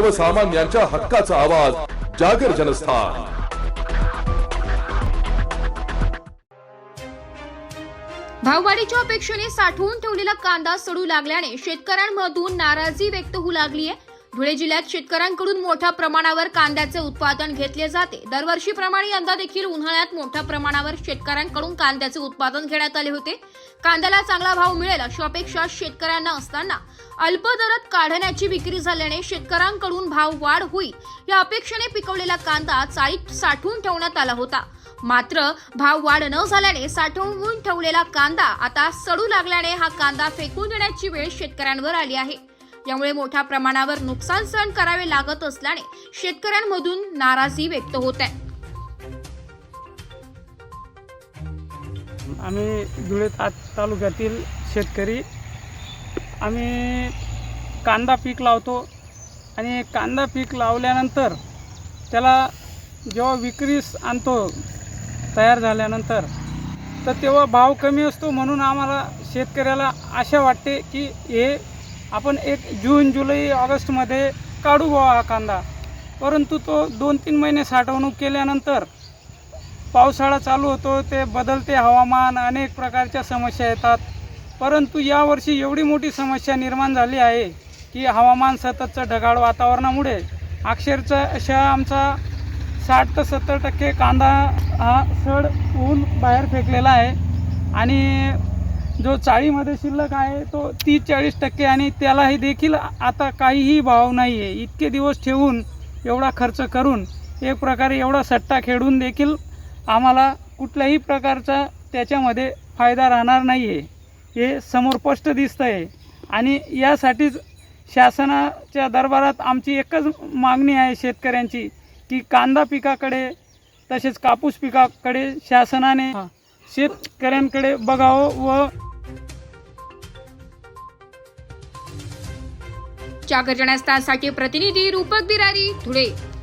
सर्वसामान्यांच्या हक्काचा आवाज जागर जनस्थान. भाववाढीच्या अपेक्षेने साठवून ठेवलेला कांदा सडू लागल्याने शेतकऱ्यांमधून नाराजी व्यक्त होऊ लागली आहे. धुळे जिल्ह्यात शेतकऱ्यांकडून मोठ्या प्रमाणावर कांद्याचे उत्पादन घेतले जाते. दरवर्षीप्रमाणे यंदा देखील उन्हाळ्यात मोठ्या प्रमाणावर शेतकऱ्यांकडून कांद्याचे उत्पादन घेण्यात आले होते. कांद्याला चांगला भाव मिळेल अशी अपेक्षा शेतकऱ्यांना असताना अल्प दरात काढण्याची विक्री झाल्याने शेतकऱ्यांकडून भाव वाढ होईल या अपेक्षेने पिकवलेला कांदा चाळीत साठवून ठेवण्यात आला होता. मात्र भाव वाढ न झाल्याने साठवून ठेवलेला कांदा आता सडू लागल्याने हा कांदा फेकून देण्याची वेळ शेतकऱ्यांवर आली आहे. यामुळे मोठ्या प्रमाणावर नुकसान सहन करावे लागत असल्याने शेतकऱ्यांमधून नाराजी व्यक्त होत आहे. आम्ही धुळे तालुक्यातील शेतकरी. आम्ही कांदा पीक लावतो आणि कांदा पीक लावल्यानंतर त्याला जेव्हा विक्रीस आणतो तयार झाल्यानंतर तर तेव्हा भाव कमी असतो म्हणून आम्हाला शेतकऱ्याला आशा वाटते की हे आपण एक जून जुलै ऑगस्टमध्ये काढू बुवा हा कांदा. परंतु तो दोन तीन महिने साठवणूक केल्यानंतर पावसाळा चालू होतो ते बदलते हवामान अनेक प्रकारच्या समस्या येतात. परंतु यावर्षी एवढी मोठी समस्या निर्माण झाली आहे की हवामान सततचं ढगाळ वातावरणामुळे अक्षरशः अशा आमचा साठ ते सत्तर टक्के कांदा हा सड होऊन बाहेर फेकलेला आहे. आणि जो चाळीमध्ये शिल्लक आहे तो तीस चाळीस टक्के आणि त्यालाही देखील आता काहीही भाव नाही आहे इतके दिवस ठेवून एवढा खर्च करून एक प्रकारे एवढा सट्टा खेळून देखील आम्हाला कुठल्याही प्रकारचा त्याच्यामध्ये फायदा राहणार नाही आहे हे समोर स्पष्ट दिसतं आहे आणि यासाठीच शासनाच्या दरबारात आमची एकच मागणी आहे शेतकऱ्यांची की कांदा पिकाकडे तसेच कापूस पिकाकडे शासनाने शेतकऱ्यांकडे बघावं व जागर जनस्थानसाठी प्रतिनिधी रूपक बिरारी धुळे.